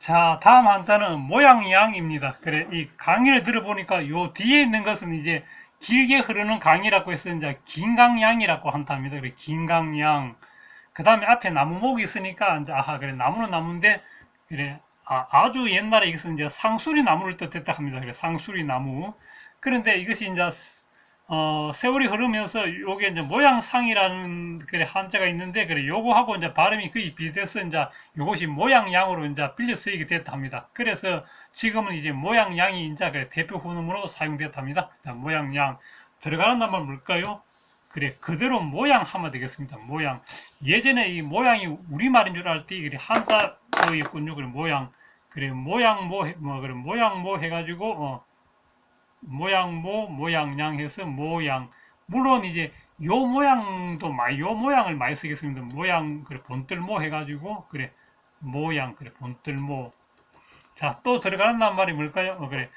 자, 다음 한자는 모양양입니다. 그래, 이 강의를 들어보니까 요 뒤에 있는 것은 이제 길게 흐르는 강이라고 해서 이제 긴강양이라고 한답니다. 그래, 긴강양. 그 다음에 앞에 나무목이 있으니까 이제 아하, 그래, 나무는 나무인데, 그래, 아, 주 옛날에 이것은 이제 상수리 나무를 뜻했다 합니다. 그래, 상수리 나무. 그런데 이것이 이제 어, 세월이 흐르면서 요게 이제 모양상이라는 그래 한자가 있는데 그래 요거하고 이제 발음이 거의 비슷해서 이제 요것이 모양양으로 이제 빌려 쓰이게 됐다 합니다. 그래서 지금은 이제 모양양이 이제 그래 대표 훈음으로 사용됐다 합니다. 자, 모양양 들어가는 단말 뭘까요? 그래 그대로 모양 하면 되겠습니다. 모양 예전에 이 모양이 우리말인 줄 알 때 그래 한자어였군요. 그래 모양 그래 모양 뭐, 뭐 그래 모양 뭐 해가지고 어 모양모, 모양양 해서 모양. 물론 이제 요 모양도 많이, 요 모양을 많이 쓰겠습니다. 모양, 그래, 본뜰모 해가지고, 그래, 모양, 그래, 본뜰모. 자, 또 들어가는 말이 뭘까요? 어, 그래,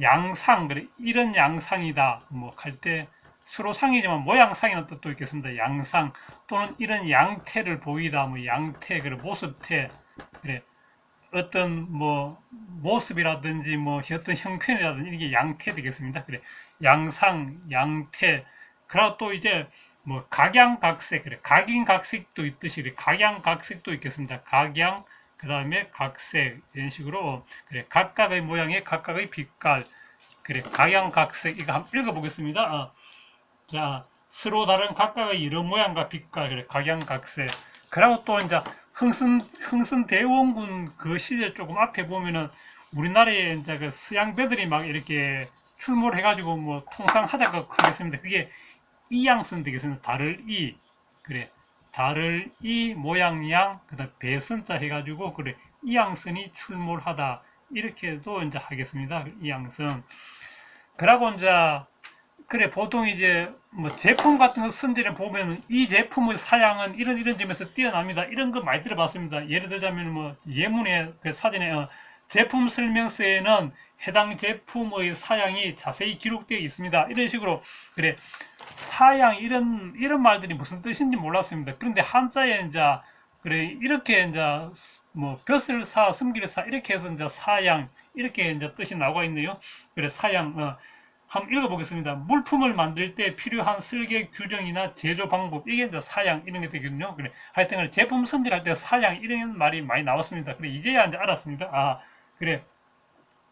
양상, 그래, 이런 양상이다. 뭐, 할 때, 수로상이지만 모양상이라는 뜻도 있겠습니다. 양상, 또는 이런 양태를 보이다. 뭐, 양태, 그래, 모습태, 그래, 어떤 뭐 모습이라든지 뭐 어떤 형편이라든지 이게 양태 되겠습니다. 그래 양상, 양태. 그리고 또 이제 뭐 각양각색 그래 각인각색도 있듯이 그래 각양각색도 있겠습니다. 각양 그 다음에 각색 이런 식으로 그래 각각의 모양의 각각의 빛깔 그래 각양각색 이거 한번 읽어보겠습니다. 어. 자 서로 다른 각각의 이런 모양과 빛깔 그래 각양각색 그리고 또 이제 흥선 흥선 대원군 그 시대 조금 앞에 보면은 우리나라에 이제 그 서양배들이 막 이렇게 출몰 해가지고 뭐 통상 하자고 하겠습니다. 그게 이양선 되겠습니다. 달을 이 그래 달을 이 모양 양 그다음 배선자 해가지고 그래 이양선이 출몰하다 이렇게도 이제 하겠습니다. 이양선 그러고 이제 그래 보통 이제 뭐 제품 같은 거 선전에 보면 이 제품의 사양은 이런 이런 점에서 뛰어납니다. 이런 거 많이 들어봤습니다. 예를 들자면 뭐 예문에 그 사전에 어, 제품 설명서에는 해당 제품의 사양이 자세히 기록되어 있습니다. 이런 식으로 그래 사양 이런 이런 말들이 무슨 뜻인지 몰랐습니다. 그런데 한자에 이제 그래 이렇게 이제 뭐 벼슬 사, 숨기를 사 이렇게 해서 이제 사양 이렇게 이제 뜻이 나와 있네요. 그래 사양 어, 한번 읽어보겠습니다. 물품을 만들 때 필요한 설계 규정이나 제조 방법, 이게 이제 사양, 이런 게 되거든요. 그래. 하여튼 제품 선정할 때 사양, 이런 말이 많이 나왔습니다. 그래, 이제야 이제 알았습니다. 아, 그래.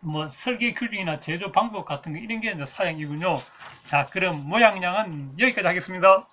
뭐, 설계 규정이나 제조 방법 같은 거, 이런 게 이제 사양이군요. 자, 그럼 모양량은 여기까지 하겠습니다.